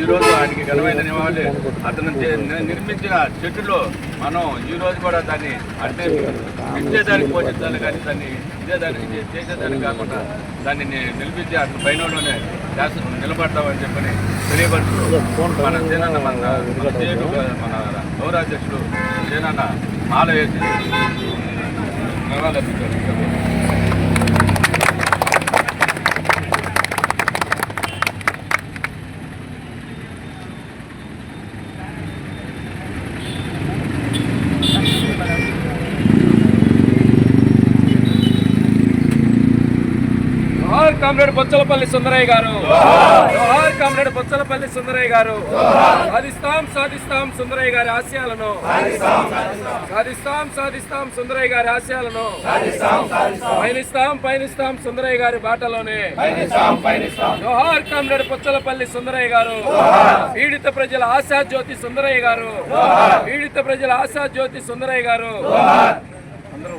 ఈరోజు ఈ రోజు ఆయనకి ఘనమైన నివాళి అతను చే- నిర్మించిన చెట్టులో మనం ఈ రోజు కూడా దాన్ని అంటే ఇచ్చేదానికి పోషించాలి కానీ దాన్ని ఇచ్చేదానికి చేసేదానికి కాకుండా దాన్ని నిలిపించి అతను పైనలోనే నిలబడతామని చెప్పని తెలియపరుస్తూ మన సేనన్న మన మన మన గౌరాధ్యక్షుడు సేనన్న మాల వేసి నివాళులర్పించారు. జోహార్ కామ్రేడ్ బొచ్చలపల్లి సుందరయ్య గారు. జోహార్ కామ్రేడ్ బొచ్చలపల్లి సుందరయ్య గారు. సాధిస్తాం సాధిస్తాం సుందరయ్య గారి ఆశయాలను. సాధిస్తాం సాధిస్తాం సుందరయ్య గారి ఆశయాలను. పయనిస్తాం పయనిస్తాం సుందరయ్య గారి బాటలోనే. జోహార్ కామ్రేడ్ బొచ్చలపల్లి సుందరయ్య గారు. పీడిత ప్రజల ఆశా జ్యోతి సుందరయ్య గారు. పీడిత ప్రజల ఆశా జ్యోతి సుందరయ్య గారు. అందరూ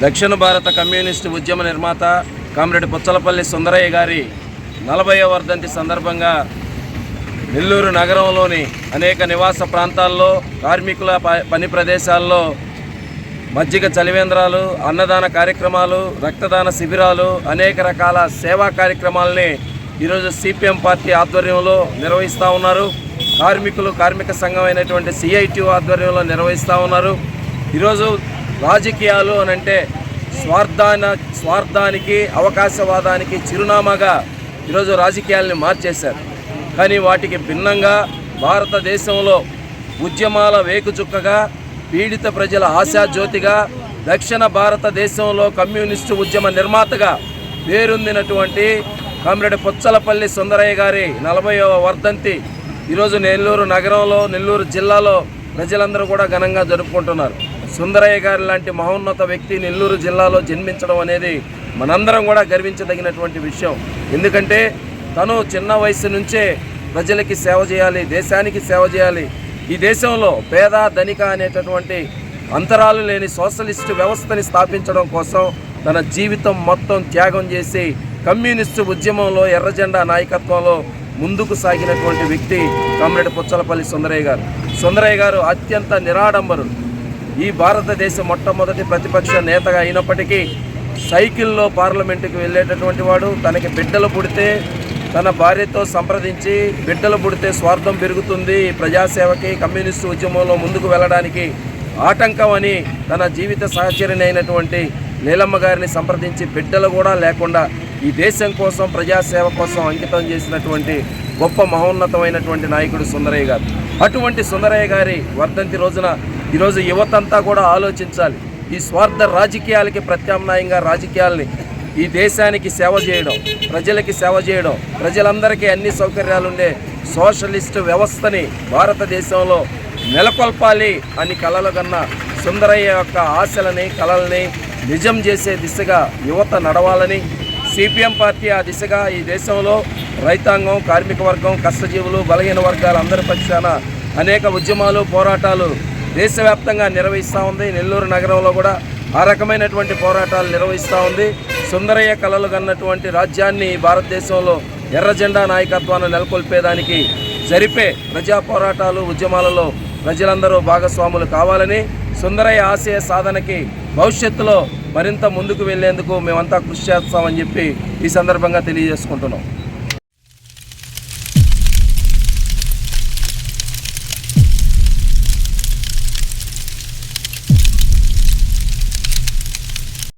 దక్షిణ భారత కమ్యూనిస్టు ఉద్యమ నిర్మాత కామ్రేడ్ పుచ్చలపల్లి సుందరయ్య గారి నలభైవ వర్ధంతి సందర్భంగా నెల్లూరు నగరంలోని అనేక నివాస ప్రాంతాల్లో కార్మికుల ప- పని ప్రదేశాల్లో మజ్జిగ చలివేంద్రాలు అన్నదాన కార్యక్రమాలు రక్తదాన శిబిరాలు అనేక రకాల సేవా కార్యక్రమాలని ఈరోజు సిపిఎం పార్టీ ఆధ్వర్యంలో నిర్వహిస్తూ ఉన్నారు. కార్మికులు కార్మిక సంఘం అయినటువంటి సిఐటియు ఆధ్వర్యంలో నిర్వహిస్తూ ఉన్నారు. ఈరోజు రాజకీయాలు అనంటే స్వార్థాన స్వార్థానికి అవకాశవాదానికి చిరునామాగా ఈరోజు రాజకీయాల్ని మార్చేశారు. కానీ వాటికి భిన్నంగా భారతదేశంలో ఉద్యమాల వేకుచుక్కగా పీడిత ప్రజల ఆశాజ్యోతిగా దక్షిణ భారతదేశంలో కమ్యూనిస్టు ఉద్యమ నిర్మాతగా పేరొందినటువంటి కామ్రేడ్ పుచ్చలపల్లి సుందరయ్య గారి నలభైవ వర్ధంతి. ఈరోజు నెల్లూరు నగరంలో నెల్లూరు జిల్లాలో ప్రజలందరూ కూడా ఘనంగా జరుపుకుంటున్నారు. సుందరయ్య గారి లాంటి మహోన్నత వ్యక్తి నెల్లూరు జిల్లాలో జన్మించడం అనేది మనందరం కూడా గర్వించదగినటువంటి విషయం. ఎందుకంటే తను చిన్న వయసు నుంచే ప్రజలకి సేవ చేయాలి దేశానికి సేవ చేయాలి. ఈ దేశంలో పేద ధనిక అనేటటువంటి అంతరాలు లేని సోషలిస్టు వ్యవస్థని స్థాపించడం కోసం తన జీవితం మొత్తం త్యాగం చేసి కమ్యూనిస్టు ఉద్యమంలో ఎర్రజెండా నాయకత్వంలో ముందుకు సాగినటువంటి వ్యక్తి కామ్రేడ్ పుచ్చలపల్లి సుందరయ్య గారు. సుందరయ్య గారు అత్యంత నిరాడంబరుడు ఈ భారతదేశ మొట్టమొదటి ప్రతిపక్ష నేతగా అయినప్పటికీ సైకిల్లో పార్లమెంటుకు వెళ్ళేటటువంటి వాడు తనకి బిడ్డలు పుడితే తన భార్యతో సంప్రదించి బిడ్డలు పుడితే స్వార్థం పెరుగుతుంది. ఈ ప్రజాసేవకి కమ్యూనిస్టు ఉద్యమంలో ముందుకు వెళ్ళడానికి ఆటంకం అని తన జీవిత సహచరిని అయినటువంటి నీలమ్మ గారిని సంప్రదించి బిడ్డలు కూడా లేకుండా ఈ దేశం కోసం ప్రజాసేవ కోసం అంకితం చేసినటువంటి గొప్ప మహోన్నతమైనటువంటి నాయకుడు సుందరయ్య గారు. అటువంటి సుందరయ్య గారి వర్ధంతి రోజున ఈరోజు యువతంతా కూడా ఆలోచించాలి. ఈ స్వార్థ రాజకీయాలకి ప్రత్యామ్నాయంగా రాజకీయాల్ని ఈ దేశానికి సేవ చేయడం ప్రజలకి సేవ చేయడం ప్రజలందరికీ అన్ని సౌకర్యాలు ఉండే సోషలిస్ట్ వ్యవస్థని భారతదేశంలో నెలకొల్పాలి అని కలలు కన్న సుందరయ్య యొక్క ఆశలని కలల్ని నిజం చేసే దిశగా యువత నడవాలని సిపిఎం పార్టీ ఆ దిశగా ఈ దేశంలో రైతాంగం కార్మిక వర్గం కష్టజీవులు బలహీన వర్గాలు అందరి పక్షాన అనేక ఉద్యమాలు పోరాటాలు దేశవ్యాప్తంగా నిర్వహిస్తూ ఉంది. నెల్లూరు నగరంలో కూడా ఆ రకమైనటువంటి పోరాటాలు నిర్వహిస్తూ ఉంది. సుందరయ్య కళలు కన్నటువంటి రాజ్యాన్ని భారతదేశంలో ఎర్రజెండా నాయకత్వాన్ని నెలకొల్పేదానికి జరిపే ప్రజా పోరాటాలు ఉద్యమాలలో ప్రజలందరూ భాగస్వాములు కావాలని సుందరయ్య ఆశయ సాధనకి భవిష్యత్తులో మరింత ముందుకు వెళ్ళేందుకు మేమంతా కృషి చేస్తామని చెప్పి ఈ సందర్భంగా తెలియజేసుకుంటున్నాం.